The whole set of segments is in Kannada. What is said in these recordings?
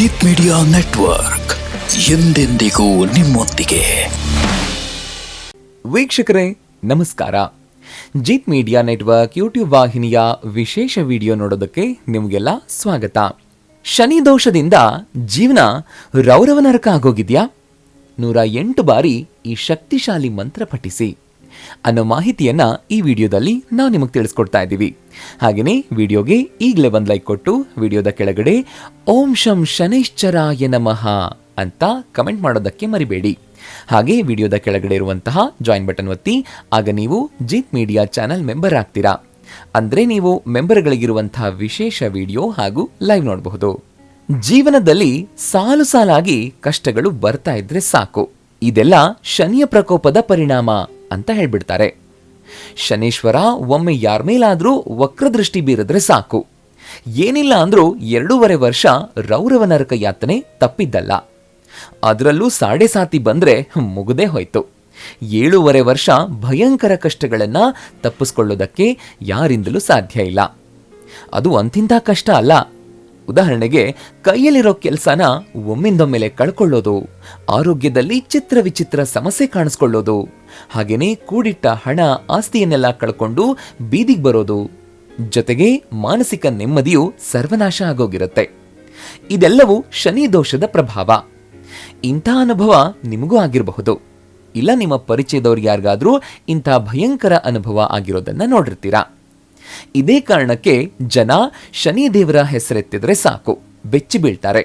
ಜೀತ್ ಮೀಡಿಯಾ ನೆಟ್ವರ್ಕ್ ಎಂದೆಂದಿಗೂ ನಿಮ್ಮೊಂದಿಗೆ. ವೀಕ್ಷಕರೇ, ನಮಸ್ಕಾರ. ಜೀತ್ ಮೀಡಿಯಾ ನೆಟ್ವರ್ಕ್ ಯೂಟ್ಯೂಬ್ ವಾಹಿನಿಯ ವಿಶೇಷ ವಿಡಿಯೋ ನೋಡೋದಕ್ಕೆ ನಿಮಗೆಲ್ಲ ಸ್ವಾಗತ. ಶನಿ ದೋಷದಿಂದ ಜೀವನ ರೌರವನರಕ ಆಗೋಗಿದ್ಯಾ? ನೂರ ಎಂಟು ಬಾರಿ ಈ ಶಕ್ತಿಶಾಲಿ ಮಂತ್ರ ಪಠಿಸಿ. ಅನ್ನೋ ಮಾಹಿತಿಯನ್ನು ಈ ವಿಡಿಯೋದಲ್ಲಿ ನಾವು ನಿಮಗೆ ತಿಳಿಸ್ಕೊಡ್ತಾ ಇದ್ದೀವಿ ಹಾಗೆಯೇ ವಿಡಿಯೋಗೆ ಈಗಲೇ ಒಂದು ಲೈಕ್ ಕೊಟ್ಟು ವಿಡಿಯೋದ ಕೆಳಗಡೆ ಓಂ ಶಂ ಶನೈಶ್ಚರಾಯ ನಮಃ ಅಂತ ಕಮೆಂಟ್ ಮಾಡೋದಕ್ಕೆ ಮರಿಬೇಡಿ. ಹಾಗೆ ವಿಡಿಯೋದ ಕೆಳಗಡೆ ಇರುವಂತಹ ಜಾಯಿನ್ ಬಟನ್ ಒತ್ತಿ, ಆಗ ನೀವು ಜೀತ್ ಮೀಡಿಯಾ ಚಾನೆಲ್ ಮೆಂಬರ್ ಆಗ್ತೀರಾ. ಅಂದರೆ ನೀವು ಮೆಂಬರ್ಗಳಿಗಿರುವಂತಹ ವಿಶೇಷ ವಿಡಿಯೋ ಹಾಗೂ ಲೈವ್ ನೋಡಬಹುದು. ಜೀವನದಲ್ಲಿ ಸಾಲು ಸಾಲಾಗಿ ಕಷ್ಟಗಳು ಬರ್ತಾ ಇದ್ರೆ ಸಾಕು. ಇದೆಲ್ಲ ಶನಿಯ ಪ್ರಕೋಪದ ಪರಿಣಾಮ ಅಂತ ಹೇಳ್ಬಿಡ್ತಾರೆ. ಶನೇಶ್ವರ ಒಮ್ಮೆ ಯಾರ ಮೇಲಾದರೂ ವಕ್ರದೃಷ್ಟಿ ಬೀರಿದ್ರೆ ಸಾಕು. ಏನಿಲ್ಲ ಅಂದ್ರೂ ಎರಡೂವರೆ ವರ್ಷ ರೌರವ ನರಕ ಯಾತನೆ ತಪ್ಪಿದ್ದಲ್ಲ. ಅದರಲ್ಲೂ ಸಾಡೆ ಸಾತಿ ಬಂದ್ರೆ ಮುಗದೇ ಹೋಯ್ತು. ಏಳೂವರೆ ವರ್ಷ ಭಯಂಕರ ಕಷ್ಟಗಳನ್ನ ತಪ್ಪಿಸ್ಕೊಳ್ಳೋದಕ್ಕೆ ಯಾರಿಂದಲೂ ಸಾಧ್ಯ ಇಲ್ಲ. ಅದು ಅಂತಿಂತ ಕಷ್ಟ ಅಲ್ಲ. ಉದಾಹರಣೆಗೆ, ಕೈಯಲ್ಲಿರೋ ಕೆಲಸನ ಒಮ್ಮಿಂದೊಮ್ಮೆಲೆ ಕಳ್ಕೊಳ್ಳೋದು, ಆರೋಗ್ಯದಲ್ಲಿ ಚಿತ್ರ ವಿಚಿತ್ರ ಸಮಸ್ಯೆ ಕಾಣಿಸ್ಕೊಳ್ಳೋದು, ಹಾಗೇನೆ ಕೂಡಿಟ್ಟ ಹಣ, ಆಸ್ತಿಯನ್ನೆಲ್ಲ ಕಳ್ಕೊಂಡು ಬೀದಿಗೆ ಬರೋದು, ಜೊತೆಗೆ ಮಾನಸಿಕ ನೆಮ್ಮದಿಯು ಸರ್ವನಾಶ ಆಗೋಗಿರುತ್ತೆ. ಇದೆಲ್ಲವೂ ಶನಿ ದೋಷದ ಪ್ರಭಾವ. ಇಂಥ ಅನುಭವ ನಿಮಗೂ ಆಗಿರಬಹುದು. ಇಲ್ಲ ನಿಮ್ಮ ಪರಿಚಯದವ್ರಿಗೆ ಯಾರಿಗಾದ್ರೂ ಇಂಥ ಭಯಂಕರ ಅನುಭವ ಆಗಿರೋದನ್ನ ನೋಡಿರ್ತೀರಾ? ಇದೇ ಕಾರಣಕ್ಕೆ ಜನ ಶನಿ ದೇವರ ಹೆಸರೆತ್ತಿದ್ರೆ ಸಾಕು, ಬೆಚ್ಚಿ ಬೀಳ್ತಾರೆ.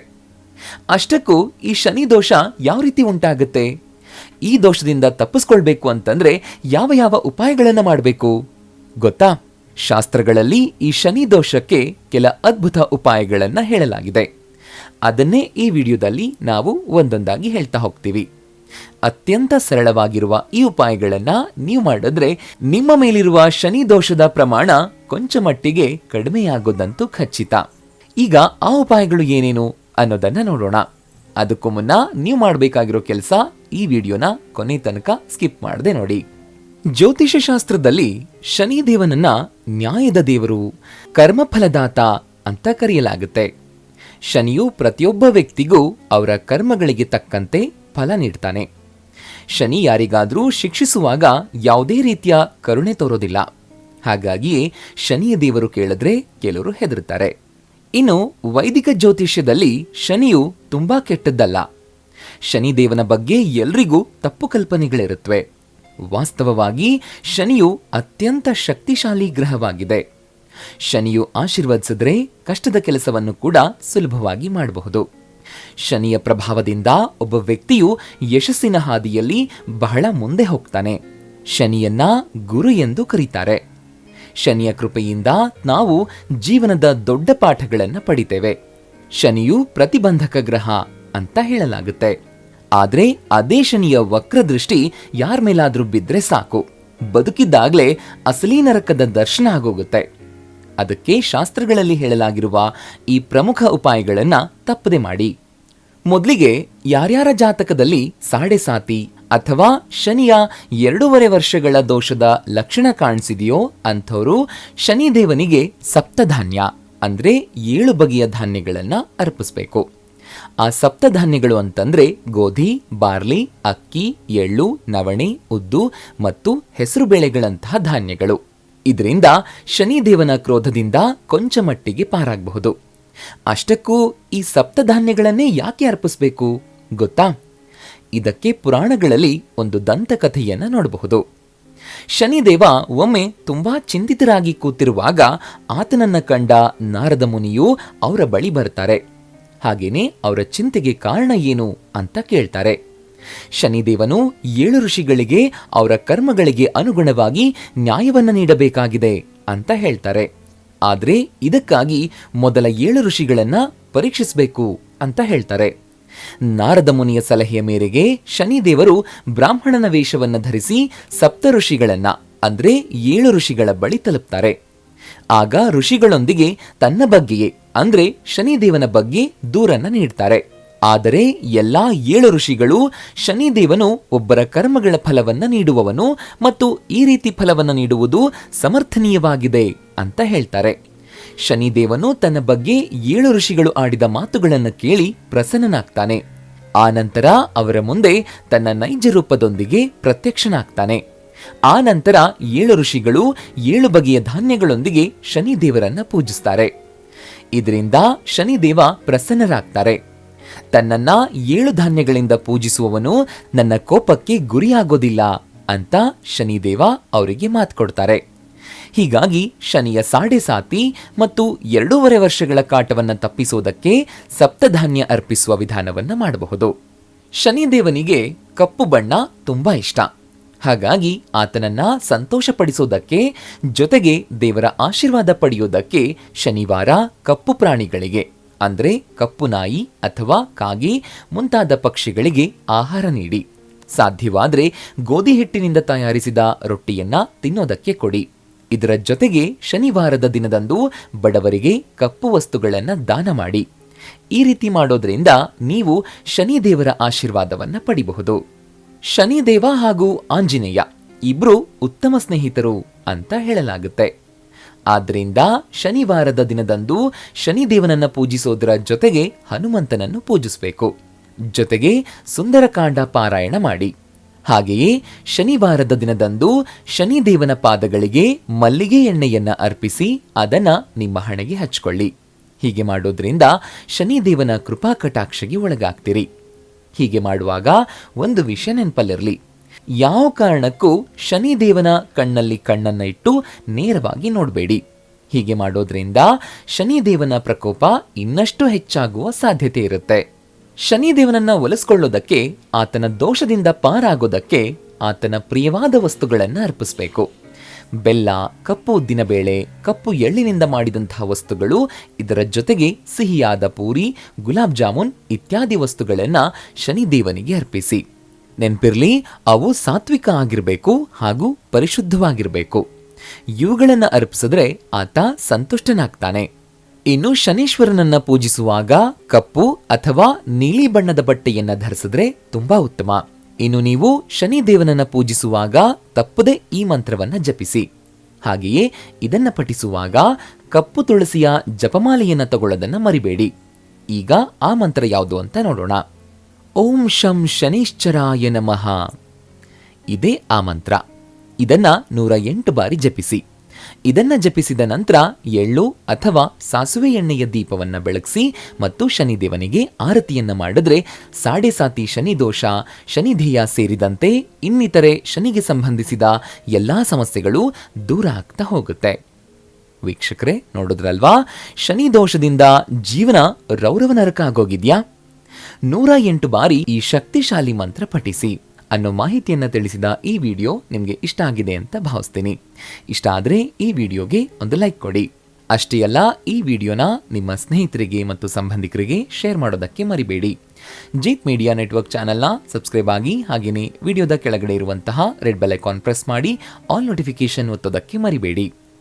ಅಷ್ಟಕ್ಕೂ ಈ ಶನಿ ದೋಷ ಯಾವ ರೀತಿ ಉಂಟಾಗುತ್ತೆ? ಈ ದೋಷದಿಂದ ತಪ್ಪಿಸ್ಕೊಳ್ಬೇಕು ಅಂತಂದ್ರೆ ಯಾವ ಯಾವ ಉಪಾಯಗಳನ್ನು ಮಾಡಬೇಕು? ಗೊತ್ತಾ? ಶಾಸ್ತ್ರಗಳಲ್ಲಿ ಈ ಶನಿ ದೋಷಕ್ಕೆ ಕೆಲ ಅದ್ಭುತ ಉಪಾಯಗಳನ್ನು ಹೇಳಲಾಗಿದೆ. ಅದನ್ನೇ ಈ ವಿಡಿಯೋದಲ್ಲಿ ನಾವು ಒಂದೊಂದಾಗಿ ಹೇಳ್ತಾ ಹೋಗ್ತೀವಿ. ಅತ್ಯಂತ ಸರಳವಾಗಿರುವ ಈ ಉಪಾಯಗಳನ್ನ ನೀವು ಮಾಡಿದ್ರೆ ನಿಮ್ಮ ಮೇಲಿರುವ ಶನಿ ದೋಷದ ಪ್ರಮಾಣ ಕೊಂಚ ಮಟ್ಟಿಗೆ ಕಡಿಮೆಯಾಗೋದಂತೂ ಖಚಿತ. ಈಗ ಆ ಉಪಾಯಗಳು ಏನೇನು ಅನ್ನೋದನ್ನ ನೋಡೋಣ. ಅದಕ್ಕೂ ಮುನ್ನ ನೀವು ಮಾಡಬೇಕಾಗಿರೋ ಕೆಲಸ ಈ ವಿಡಿಯೋನ ಕೊನೆ ತನಕ ಸ್ಕಿಪ್ ಮಾಡದೆ ನೋಡಿ. ಜ್ಯೋತಿಷ ಶಾಸ್ತ್ರದಲ್ಲಿ ಶನಿ ದೇವನನ್ನ ನ್ಯಾಯದ ದೇವರು ಕರ್ಮಫಲದಾತ ಅಂತ ಕರೆಯಲಾಗುತ್ತೆ. ಶನಿಯು ಪ್ರತಿಯೊಬ್ಬ ವ್ಯಕ್ತಿಗೂ ಅವರ ಕರ್ಮಗಳಿಗೆ ತಕ್ಕಂತೆ ಫಲ ನೀಡ್ತಾನೆ. ಶನಿ ಯಾರಿಗಾದರೂ ಶಿಕ್ಷಿಸುವಾಗ ಯಾವುದೇ ರೀತಿಯ ಕರುಣೆ ತೋರೋದಿಲ್ಲ. ಹಾಗಾಗಿಯೇ ಶನಿಯ ದೇವರು ಕೇಳಿದ್ರೆ ಕೆಲವರು ಹೆದರುತ್ತಾರೆ. ಇನ್ನು ವೈದಿಕ ಜ್ಯೋತಿಷ್ಯದಲ್ಲಿ ಶನಿಯು ತುಂಬಾ ಕೆಟ್ಟದ್ದಲ್ಲ. ಶನಿದೇವನ ಬಗ್ಗೆ ಎಲ್ರಿಗೂ ತಪ್ಪು ಕಲ್ಪನೆಗಳಿರುತ್ತವೆ ವಾಸ್ತವವಾಗಿ ಶನಿಯು ಅತ್ಯಂತ ಶಕ್ತಿಶಾಲಿ ಗ್ರಹವಾಗಿದೆ. ಶನಿಯು ಆಶೀರ್ವದಿಸಿದ್ರೆ ಕಷ್ಟದ ಕೆಲಸವನ್ನು ಕೂಡ ಸುಲಭವಾಗಿ ಮಾಡಬಹುದು. ಶನಿಯ ಪ್ರಭಾವದಿಂದ ಒಬ್ಬ ವ್ಯಕ್ತಿಯು ಯಶಸ್ಸಿನ ಹಾದಿಯಲ್ಲಿ ಬಹಳ ಮುಂದೆ ಹೋಗ್ತಾನೆ. ಶನಿಯನ್ನ ಗುರು ಎಂದು ಕರೀತಾರೆ. ಶನಿಯ ಕೃಪೆಯಿಂದ ನಾವು ಜೀವನದ ದೊಡ್ಡ ಪಾಠಗಳನ್ನು ಪಡಿತೇವೆ. ಶನಿಯು ಪ್ರತಿಬಂಧಕ ಗ್ರಹ ಅಂತ ಹೇಳಲಾಗುತ್ತೆ. ಆದ್ರೆ ಅದೇ ಶನಿಯ ವಕ್ರದೃಷ್ಟಿ ಯಾರ ಮೇಲಾದ್ರೂ ಬಿದ್ರೆ ಸಾಕು. ಬದುಕಿದ್ದಾಗಲೇ ಅಸಲಿ ನರಕದ ದರ್ಶನ ಆಗೋಗುತ್ತೆ. ಅದಕ್ಕೆ ಶಾಸ್ತ್ರಗಳಲ್ಲಿ ಹೇಳಲಾಗಿರುವ ಈ ಪ್ರಮುಖ ಉಪಾಯಗಳನ್ನು ತಪ್ಪದೆ ಮಾಡಿ. ಮೊದಲಿಗೆ ಯಾರ್ಯಾರ ಜಾತಕದಲ್ಲಿ ಸಾಡೆ ಸಾತಿ ಅಥವಾ ಶನಿಯ ಎರಡೂವರೆ ವರ್ಷಗಳ ದೋಷದ ಲಕ್ಷಣ ಕಾಣಿಸಿದೆಯೋ ಅಂಥವರು ಶನಿದೇವನಿಗೆ ಸಪ್ತಧಾನ್ಯ, ಅಂದರೆ ಏಳು ಬಗೆಯ ಧಾನ್ಯಗಳನ್ನು ಅರ್ಪಿಸಬೇಕು. ಆ ಸಪ್ತಧಾನ್ಯಗಳು ಅಂತಂದರೆ ಗೋಧಿ, ಬಾರ್ಲಿ, ಅಕ್ಕಿ, ಎಳ್ಳು, ನವಣೆ, ಉದ್ದು ಮತ್ತು ಹೆಸರುಬೇಳೆಗಳಂತಹ ಧಾನ್ಯಗಳು. ಇದರಿಂದ ಶನಿದೇವನ ಕ್ರೋಧದಿಂದ ಕೊಂಚ ಮಟ್ಟಿಗೆ ಪಾರಾಗಬಹುದು. ಅಷ್ಟಕ್ಕೂ ಈ ಸಪ್ತಧಾನ್ಯಗಳನ್ನೇ ಯಾಕೆ ಅರ್ಪಿಸಬೇಕು? ಗೊತ್ತಾ? ಇದಕ್ಕೆ ಪುರಾಣಗಳಲ್ಲಿ ಒಂದು ದಂತಕಥೆಯನ್ನ ನೋಡಬಹುದು. ಶನಿದೇವ ಒಮ್ಮೆ ತುಂಬಾ ಚಿಂತಿತರಾಗಿ ಕೂತಿರುವಾಗ ಆತನನ್ನ ಕಂಡ ನಾರದ ಮುನಿಯು ಅವರ ಬಳಿ ಬರ್ತಾರೆ. ಹಾಗೇನೆ ಅವರ ಚಿಂತೆಗೆ ಕಾರಣ ಏನು ಅಂತ ಕೇಳ್ತಾರೆ. ಶನಿದೇವನು ಏಳು ಋಷಿಗಳಿಗೆ ಅವರ ಕರ್ಮಗಳಿಗೆ ಅನುಗುಣವಾಗಿ ನ್ಯಾಯವನ್ನು ನೀಡಬೇಕಾಗಿದೆ ಅಂತ ಹೇಳ್ತಾರೆ. ಆದರೆ ಇದಕ್ಕಾಗಿ ಮೊದಲ ಏಳು ಋಷಿಗಳನ್ನ ಪರೀಕ್ಷಿಸಬೇಕು ಅಂತ ಹೇಳ್ತಾರೆ. ನಾರದ ಮುನಿಯ ಸಲಹೆಯ ಮೇರೆಗೆ ಶನಿದೇವರು ಬ್ರಾಹ್ಮಣನ ವೇಷವನ್ನು ಧರಿಸಿ ಸಪ್ತ ಋಷಿಗಳನ್ನ, ಅಂದ್ರೆ ಏಳು ಋಷಿಗಳ ಬಳಿ ತಲುಪ್ತಾರೆ. ಆಗ ಋಷಿಗಳೊಂದಿಗೆ ತನ್ನ ಬಗ್ಗೆಯೇ, ಅಂದ್ರೆ ಶನಿದೇವನ ಬಗ್ಗೆ ದೂರನ್ನ ನೀಡ್ತಾರೆ. ಆದರೆ ಎಲ್ಲಾ ಏಳು ಋಷಿಗಳು ಶನಿದೇವನು ಒಬ್ಬರ ಕರ್ಮಗಳ ಫಲವನ್ನ ನೀಡುವವನು ಮತ್ತು ಈ ರೀತಿ ಫಲವನ್ನು ನೀಡುವುದು ಸಮರ್ಥನೀಯವಾಗಿದೆ ಅಂತ ಹೇಳ್ತಾರೆ. ಶನಿದೇವನು ತನ್ನ ಬಗ್ಗೆ ಏಳು ಋಷಿಗಳು ಆಡಿದ ಮಾತುಗಳನ್ನು ಕೇಳಿ ಪ್ರಸನ್ನನಾಗ್ತಾನೆ. ಆ ನಂತರ ಅವರ ಮುಂದೆ ತನ್ನ ನೈಜ ರೂಪದೊಂದಿಗೆ ಪ್ರತ್ಯಕ್ಷನಾಗ್ತಾನೆ. ಆ ನಂತರ ಏಳು ಋಷಿಗಳು ಏಳು ಬಗೆಯ ಧಾನ್ಯಗಳೊಂದಿಗೆ ಶನಿದೇವರನ್ನ ಪೂಜಿಸ್ತಾರೆ. ಇದರಿಂದ ಶನಿದೇವ ಪ್ರಸನ್ನರಾಗ್ತಾರೆ. ತನ್ನನ್ನ ಏಳು ಧಾನ್ಯಗಳಿಂದ ಪೂಜಿಸುವವನು ನನ್ನ ಕೋಪಕ್ಕೆ ಗುರಿಯಾಗೋದಿಲ್ಲ ಅಂತ ಶನಿದೇವ ಅವರಿಗೆ ಮಾತು ಕೊಡ್ತಾರೆ. ಹೀಗಾಗಿ ಶನಿಯ ಸಾಡೆ ಸಾತಿ ಮತ್ತು ಎರಡೂವರೆ ವರ್ಷಗಳ ಕಾಟವನ್ನು ತಪ್ಪಿಸೋದಕ್ಕೆ ಸಪ್ತಧಾನ್ಯ ಅರ್ಪಿಸುವ ವಿಧಾನವನ್ನು ಮಾಡಬಹುದು. ಶನಿದೇವನಿಗೆ ಕಪ್ಪು ಬಣ್ಣ ತುಂಬ ಇಷ್ಟ. ಹಾಗಾಗಿ ಆತನನ್ನ ಸಂತೋಷಪಡಿಸೋದಕ್ಕೆ ಜೊತೆಗೆ ದೇವರ ಆಶೀರ್ವಾದ ಪಡೆಯೋದಕ್ಕೆ ಶನಿವಾರ ಕಪ್ಪು ಪ್ರಾಣಿಗಳಿಗೆ ಅಂದ್ರೆ ಕಪ್ಪು ನಾಯಿ ಅಥವಾ ಕಾಗಿ ಮುಂತಾದ ಪಕ್ಷಿಗಳಿಗೆ ಆಹಾರ ನೀಡಿ. ಸಾಧ್ಯವಾದರೆ ಗೋಧಿ ಹಿಟ್ಟಿನಿಂದ ತಯಾರಿಸಿದ ರೊಟ್ಟಿಯನ್ನ ತಿನ್ನೋದಕ್ಕೆ ಕೊಡಿ. ಇದರ ಜೊತೆಗೆ ಶನಿವಾರದ ದಿನದಂದು ಬಡವರಿಗೆ ಕಪ್ಪು ವಸ್ತುಗಳನ್ನು ದಾನ ಮಾಡಿ. ಈ ರೀತಿ ಮಾಡೋದ್ರಿಂದ ನೀವು ಶನಿದೇವರ ಆಶೀರ್ವಾದವನ್ನು ಪಡಿಬಹುದು. ಶನಿದೇವ ಹಾಗೂ ಆಂಜನೇಯ ಇಬ್ರು ಉತ್ತಮ ಸ್ನೇಹಿತರು ಅಂತ ಹೇಳಲಾಗುತ್ತೆ. ಆದ್ರಿಂದ ಶನಿವಾರದ ದಿನದಂದು ಶನಿದೇವನನ್ನು ಪೂಜಿಸೋದರ ಜೊತೆಗೆ ಹನುಮಂತನನ್ನು ಪೂಜಿಸಬೇಕು. ಜೊತೆಗೆ ಸುಂದರಕಾಂಡ ಪಾರಾಯಣ ಮಾಡಿ. ಹಾಗೆಯೇ ಶನಿವಾರದ ದಿನದಂದು ಶನಿದೇವನ ಪಾದಗಳಿಗೆ ಮಲ್ಲಿಗೆ ಎಣ್ಣೆಯನ್ನು ಅರ್ಪಿಸಿ ಅದನ್ನು ನಿಮ್ಮ ಹಣೆಗೆ ಹಚ್ಕೊಳ್ಳಿ. ಹೀಗೆ ಮಾಡೋದ್ರಿಂದ ಶನಿದೇವನ ಕೃಪಾ ಕಟಾಕ್ಷಗೆ ಒಳಗಾಗ್ತೀರಿ. ಹೀಗೆ ಮಾಡುವಾಗ ಒಂದು ವಿಷಯ ನೆನಪಲ್ಲಿರಲಿ. ಯಾವ ಕಾರಣಕ್ಕೂ ಶನಿದೇವನ ಕಣ್ಣಲ್ಲಿ ಕಣ್ಣನ್ನು ಇಟ್ಟು ನೇರವಾಗಿ ನೋಡಬೇಡಿ. ಹೀಗೆ ಮಾಡೋದ್ರಿಂದ ಶನಿದೇವನ ಪ್ರಕೋಪ ಇನ್ನಷ್ಟು ಹೆಚ್ಚಾಗುವ ಸಾಧ್ಯತೆ ಇರುತ್ತೆ. ಶನಿದೇವನನ್ನ ಒಲಿಸ್ಕೊಳ್ಳೋದಕ್ಕೆ, ಆತನ ದೋಷದಿಂದ ಪಾರಾಗೋದಕ್ಕೆ ಆತನ ಪ್ರಿಯವಾದ ವಸ್ತುಗಳನ್ನು ಅರ್ಪಿಸಬೇಕು. ಬೆಲ್ಲ, ಕಪ್ಪು ಉದ್ದಿನಬೇಳೆ, ಕಪ್ಪು ಎಳ್ಳಿನಿಂದ ಮಾಡಿದಂತಹ ವಸ್ತುಗಳು, ಇದರ ಜೊತೆಗೆ ಸಿಹಿಯಾದ ಪೂರಿ, ಗುಲಾಬ್ ಜಾಮೂನ್ ಇತ್ಯಾದಿ ವಸ್ತುಗಳನ್ನು ಶನಿದೇವನಿಗೆ ಅರ್ಪಿಸಿ. ನೆನ್ಪಿರ್ಲಿ, ಅವು ಸಾತ್ವಿಕ ಆಗಿರಬೇಕು ಹಾಗೂ ಪರಿಶುದ್ಧವಾಗಿರಬೇಕು. ಇವುಗಳನ್ನು ಅರ್ಪಿಸಿದ್ರೆ ಆತ ಸಂತುಷ್ಟನಾಗ್ತಾನೆ. ಇನ್ನು ಶನೀಶ್ವರನನ್ನ ಪೂಜಿಸುವಾಗ ಕಪ್ಪು ಅಥವಾ ನೀಲಿ ಬಣ್ಣದ ಬಟ್ಟೆಯನ್ನ ಧರಿಸಿದ್ರೆ ತುಂಬಾ ಉತ್ತಮ. ಇನ್ನು ನೀವು ಶನಿದೇವನನ್ನ ಪೂಜಿಸುವಾಗ ತಪ್ಪದೆ ಈ ಮಂತ್ರವನ್ನ ಜಪಿಸಿ. ಹಾಗೆಯೇ ಇದನ್ನ ಪಠಿಸುವಾಗ ಕಪ್ಪು ತುಳಸಿಯ ಜಪಮಾಲೆಯನ್ನ ತಗೊಳ್ಳೋದನ್ನ ಮರಿಬೇಡಿ. ಈಗ ಆ ಮಂತ್ರ ಯಾವುದು ಅಂತ ನೋಡೋಣ. ಓಂ ಶಂ ಶನಿಶ್ಚರಾಯ ನಮಃ. ಇದೇ ಆ ಮಂತ್ರ. ಇದನ್ನು ನೂರ ಎಂಟು ಬಾರಿ ಜಪಿಸಿ. ಇದನ್ನ ಜಪಿಸಿದ ನಂತರ ಎಳ್ಳು ಅಥವಾ ಸಾಸುವೆ ಎಣ್ಣೆಯ ದೀಪವನ್ನು ಬೆಳಗಿಸಿ ಮತ್ತು ಶನಿದೇವನಿಗೆ ಆರತಿಯನ್ನ ಮಾಡಿದ್ರೆ ಸಾಡೆ ಸಾತಿ ಶನಿ ದೋಷ ಶನಿಧೇಯ ಸೇರಿದಂತೆ ಇನ್ನಿತರೆ ಶನಿಗೆ ಸಂಬಂಧಿಸಿದ ಎಲ್ಲ ಸಮಸ್ಯೆಗಳು ದೂರ ಆಗ್ತಾ ಹೋಗುತ್ತೆ. ವೀಕ್ಷಕರೇ, ನೋಡಿದ್ರಲ್ವಾ? ಶನಿ ದೋಷದಿಂದ ಜೀವನ ರೌರವ ನರಕ ಆಗೋಗಿದ್ಯಾ? ನೂರ ಎಂಟು ಬಾರಿ ಈ ಶಕ್ತಿಶಾಲಿ ಮಂತ್ರ ಪಠಿಸಿ. ಅನ್ನೋ ಮಾಹಿತಿಯನ್ನು ತಿಳಿಸಿದ ಈ ವಿಡಿಯೋ ನಿಮಗೆ ಇಷ್ಟ ಆಗಿದೆ ಅಂತ ಭಾವಿಸ್ತೀನಿ. ಇಷ್ಟ ಆದರೆ ಈ ವಿಡಿಯೋಗೆ ಒಂದು ಲೈಕ್ ಕೊಡಿ. ಅಷ್ಟೇ ಅಲ್ಲ, ಈ ವಿಡಿಯೋನ ನಿಮ್ಮ ಸ್ನೇಹಿತರಿಗೆ ಮತ್ತು ಸಂಬಂಧಿಕರಿಗೆ ಶೇರ್ ಮಾಡೋದಕ್ಕೆ ಮರಿಬೇಡಿ. ಜೀತ್ ಮೀಡಿಯಾ ನೆಟ್ವರ್ಕ್ ಚಾನೆಲ್ನ ಸಬ್ಸ್ಕ್ರೈಬ್ ಆಗಿ ಹಾಗೆಯೇ ವಿಡಿಯೋದ ಕೆಳಗಡೆ ಇರುವಂತಹ ರೆಡ್ ಬೆಲ್ ಐಕಾನ್ ಪ್ರೆಸ್ ಮಾಡಿ, ಆಲ್ ನೋಟಿಫಿಕೇಶನ್ ಒತ್ತೋದಕ್ಕೆ ಮರಿಬೇಡಿ.